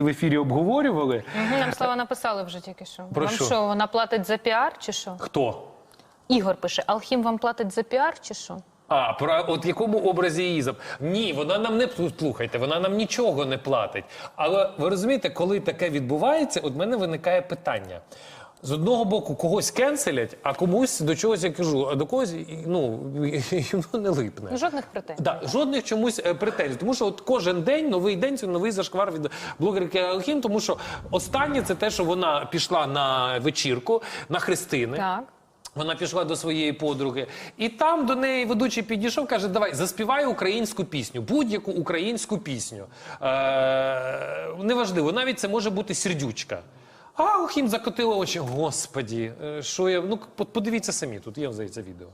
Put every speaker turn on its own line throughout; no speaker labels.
в ефірі обговорювали.
Угу, Нам Слава написали вже тільки що.
Про
вам
що?
що, вона платить за піар чи що?
Хто?
Ігор пише: Алхім вам платить за піар чи що?
А, про от якому образі її зап... Ні, вона нам не слухайте, вона нам нічого не платить. Але ви розумієте, коли таке відбувається, от мене виникає питання. З одного боку, когось кенселять, а комусь до чогось я кажу, а до когось ну йому не липне.
Жодних претензій.
Да, жодних чомусь е, претензій. Тому що от кожен день новий день це новий зашквар від блогерки Алхім. Тому що останнє це те, що вона пішла на вечірку на Христини.
Так.
Вона пішла до своєї подруги, і там до неї ведучий підійшов, каже: Давай заспівай українську пісню, будь-яку українську пісню. Е, неважливо, навіть це може бути сердючка. А Алхім закотила очі. Господі, е, що я. Ну, подивіться самі, тут є здається відео.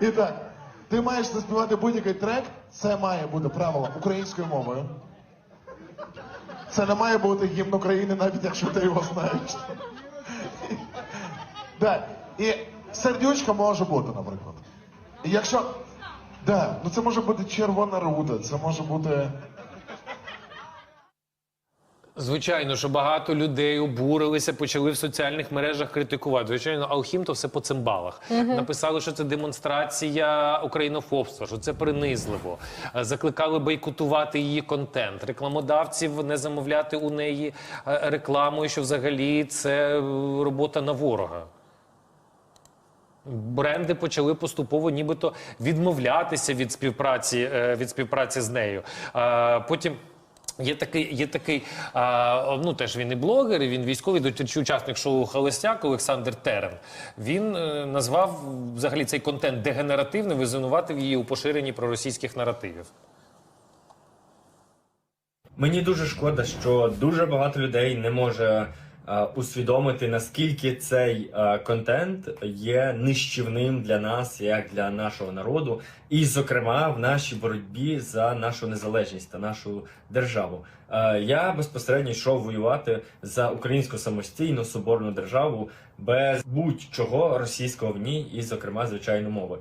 І так, ти маєш заспівати будь-який трек, це має бути правило українською мовою. Це не має бути гімн України, навіть якщо ти його знаєш. Так, і сердючка може бути, наприклад. І якщо. Да, ну це може бути червона рута, це може бути.
Звичайно, що багато людей обурилися, почали в соціальних мережах критикувати. Звичайно, Алхім то все по цимбалах. Написали, що це демонстрація українофобства, що це принизливо. Е, Закликали бойкотувати її контент, рекламодавців не замовляти у неї е, рекламу, і що взагалі це е, робота на ворога. Бренди почали поступово нібито відмовлятися від співпраці, від співпраці з нею. Потім. Є такий, є такий а, ну теж він і блогер, і він військовий до учасник шоу Холостяк Олександр Терен. Він е, назвав взагалі цей контент дегенеративним і звинуватив її у поширенні проросійських наративів.
Мені дуже шкода, що дуже багато людей не може усвідомити, наскільки цей е, контент є нищівним для нас, як для нашого народу, і, зокрема, в нашій боротьбі за нашу незалежність та нашу державу. Е, я безпосередньо йшов воювати за українську самостійну соборну державу без будь-чого російського в ній, і, зокрема, звичайно, мови.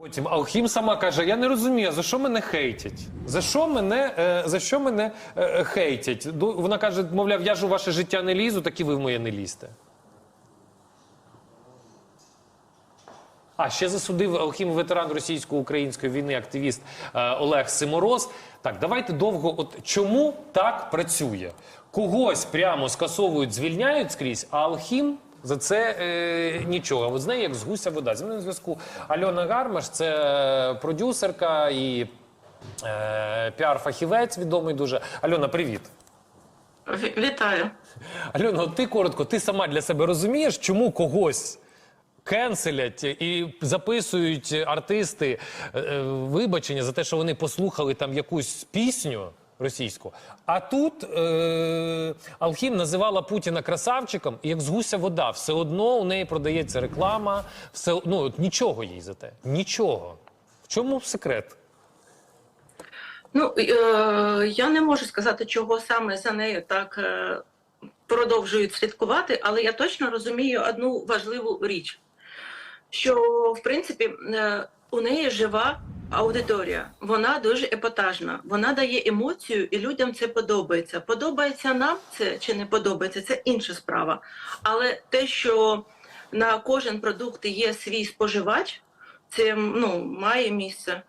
Потім Алхім сама каже: Я не розумію, за що мене хейтять? За що мене, е, за що мене е, хейтять? Вона каже, мовляв, я ж у ваше життя не лізу, так і ви в моє не лізьте. А ще засудив Алхім ветеран російсько-української війни, активіст е, Олег Симороз. Так, давайте довго. От чому так працює? Когось прямо скасовують, звільняють скрізь, а Алхім за це е, нічого. От з нею як з гуся вода. Зі мною на зв'язку Альона Гармаш, це продюсерка і е, піар-фахівець відомий дуже. Альона, привіт.
Ві- Вітаю.
Альона, от ти коротко, ти сама для себе розумієш, чому когось кенселять і записують артисти е, е, вибачення за те, що вони послухали там якусь пісню російську. А тут е, Алхім називала Путіна красавчиком, і як з гуся вода, все одно у неї продається реклама, все ну от нічого їй за те. Нічого. В чому секрет?
Ну е, я не можу сказати, чого саме за нею так е, продовжують слідкувати, але я точно розумію одну важливу річ, що в принципі е, у неї жива аудиторія, вона дуже епатажна, вона дає емоцію, і людям це подобається. Подобається нам це чи не подобається, це інша справа. Але те, що на кожен продукт є свій споживач, це ну, має місце.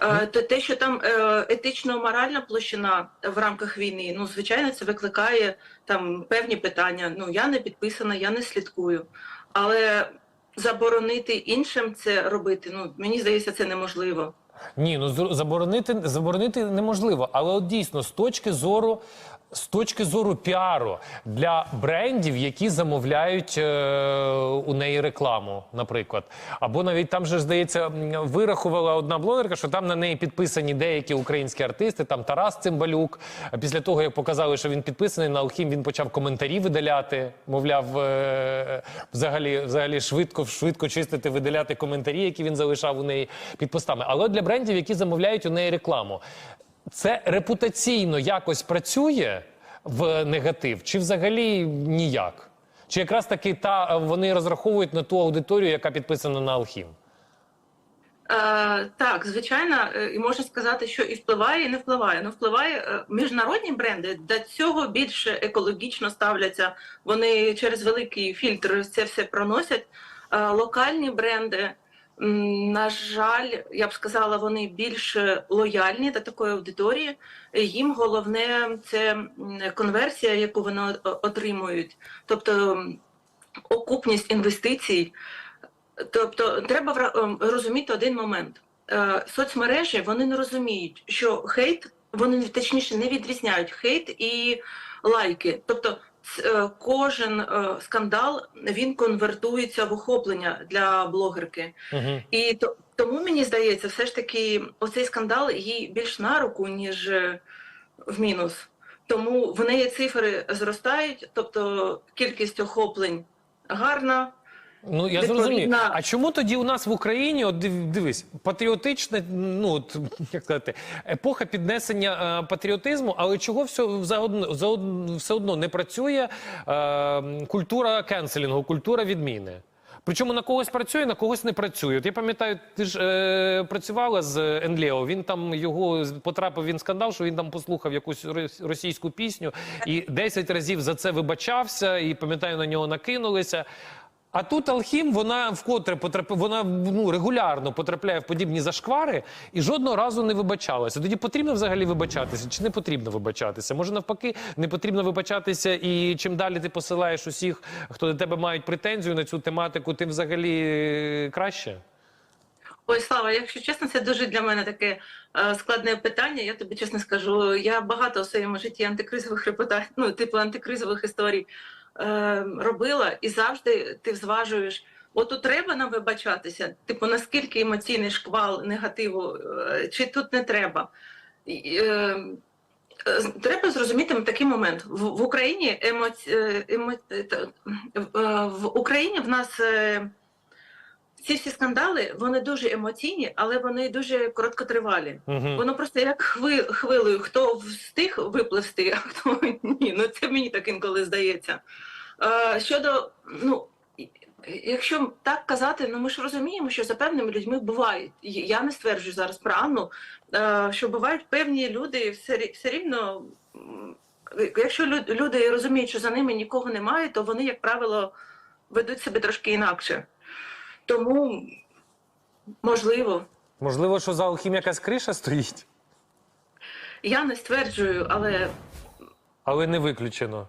Е, Те, те, що там е, етично-моральна площина в рамках війни, ну звичайно, це викликає там певні питання. Ну я не підписана, я не слідкую. Але заборонити іншим це робити, ну мені здається, це неможливо.
Ні, ну заборонити, заборонити неможливо. Але от дійсно, з точки зору. З точки зору піару для брендів, які замовляють е, у неї рекламу, наприклад, або навіть там же здається, вирахувала одна блогерка, що там на неї підписані деякі українські артисти, там Тарас Цимбалюк. Після того, як показали, що він підписаний на Алхім, він почав коментарі видаляти. Мовляв, е, взагалі, взагалі швидко, швидко чистити, видаляти коментарі, які він залишав у неї під постами. Але для брендів, які замовляють у неї рекламу, це репутаційно якось працює в негатив, чи взагалі ніяк? Чи якраз таки та вони розраховують на ту аудиторію, яка підписана на Алхім?
Е, так, звичайно, е, і можна сказати, що і впливає, і не впливає. Ну, впливає е, міжнародні бренди до цього більше екологічно ставляться. Вони через великий фільтр це все проносять. Е, локальні бренди, на жаль, я б сказала, вони більш лояльні до такої аудиторії. Їм головне це конверсія, яку вони отримують, тобто окупність інвестицій. Тобто треба ем, розуміти один момент. Е, Соцмережі вони не розуміють, що хейт, вони точніше не відрізняють хейт і лайки. Тобто кожен е, скандал він конвертується в охоплення для блогерки.
Угу.
І то, тому мені здається, все ж таки оцей скандал їй більш на руку, ніж е, в мінус. Тому в неї цифри зростають, тобто кількість охоплень гарна.
Ну я зрозумів. А чому тоді у нас в Україні, от дивись, патріотичне, ну от, як сказати, епоха піднесення е, патріотизму, але чого все заодно, заодно все одно не працює е, культура кенселінгу, культура відміни? Причому на когось працює, на когось не працює. От я пам'ятаю, ти ж е, працювала з Енлео. Він там його потрапив він скандал, що він там послухав якусь російську пісню і 10 разів за це вибачався, і пам'ятаю, на нього накинулися. А тут Алхім, вона вкотре потрапила, вона ну регулярно потрапляє в подібні зашквари і жодного разу не вибачалася. Тоді потрібно взагалі вибачатися, чи не потрібно вибачатися? Може навпаки, не потрібно вибачатися, і чим далі ти посилаєш усіх, хто до тебе мають претензію на цю тематику, тим взагалі е, краще.
Ой, Слава, якщо чесно, це дуже для мене таке е, складне питання. Я тобі чесно скажу. Я багато у своєму житті антикризових репутацій, ну, типу антикризових історій е, робила, і завжди ти зважуєш. От тут треба нам вибачатися, типу, наскільки емоційний шквал негативу, е, чи тут не треба. Е, Треба зрозуміти такий момент. В, в Україні емоці... е, емо... е, в Україні в нас ці всі скандали вони дуже емоційні, але вони дуже короткотривалі.
Угу.
Воно просто як хви, хвилею, хто встиг випливти, а хто ні. Ну це мені так інколи здається. Е, щодо, ну якщо так казати, ну ми ж розуміємо, що за певними людьми бувають. Я не стверджую зараз про Анну, е, що бувають певні люди, все, все рівно. Якщо люди розуміють, що за ними нікого немає, то вони, як правило, ведуть себе трошки інакше. Тому можливо.
Можливо, що за Алхім якась криша стоїть,
Я не стверджую, але
але не виключено.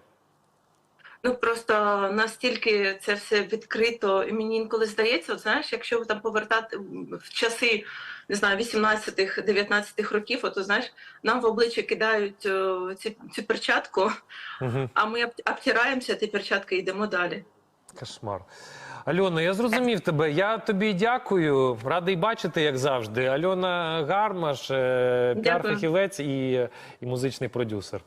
ну просто настільки це все відкрито, і мені інколи здається, от, знаєш, якщо там повертати в часи не знаю, 18-19 років, от, знаєш, нам в обличчя кидають о, ці, цю перчатку,
Угу.
а ми об- обтираємося, ті перчатки і йдемо далі.
Кошмар. Альона, я зрозумів тебе. Я тобі дякую. Радий бачити, як завжди. Альона Гармаш, е, піар-фахівець і, і музичний продюсер.